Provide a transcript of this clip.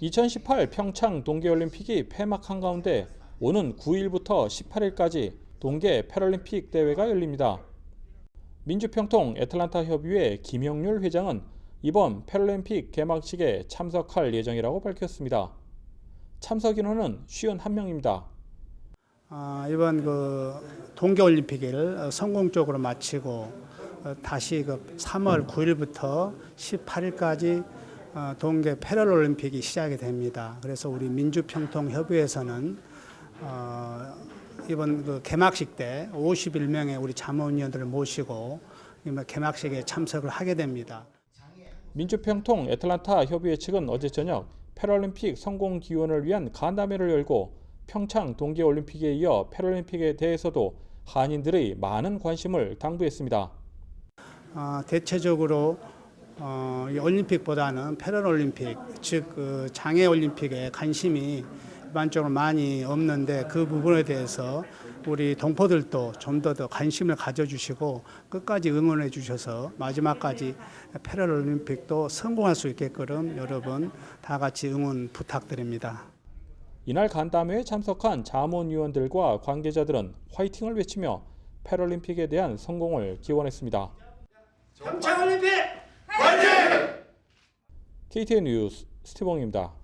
2018 평창 동계올림픽이 폐막한 가운데 오는 9일부터 18일까지 동계 패럴림픽 대회가 열립니다. 민주평통 애틀란타 협의회 김영률 회장은 이번 패럴림픽 개막식에 참석할 예정이라고 밝혔습니다. 참석 인원은 51명입니다. 아, 이번 그 동계올림픽을 성공적으로 마치고 어, 다시 그 3월 9일부터 18일까지 어, 동계 패럴올림픽이 시작이 됩니다. 그래서 우리 민주평통협의회에서는 어, 이번 그 개막식 때 51명의 우리 자문위원들을 모시고 개막식에 참석을 하게 됩니다. 민주평통 애틀란타 협의회 측은 어제 저녁 패럴림픽 성공 기원을 위한 간담회를 열고 평창 동계올림픽에 이어 패럴림픽에 대해서도 한인들의 많은 관심을 당부했습니다. 어, 대체적으로 어, 이 올림픽보다는 패럴올림픽, 즉 그 장애 올림픽에 관심이 일반적으로 많이 없는데 그 부분에 대해서 우리 동포들도 좀 더 더 관심을 가져주시고 끝까지 응원해 주셔서 마지막까지 패럴올림픽도 성공할 수 있게끔 여러분 다 같이 응원 부탁드립니다. 이날 간담회에 참석한 자문위원들과 관계자들은 화이팅을 외치며 패럴림픽에 대한 성공을 기원했습니다. 평창올림픽! KTN 뉴스 스티봉입니다.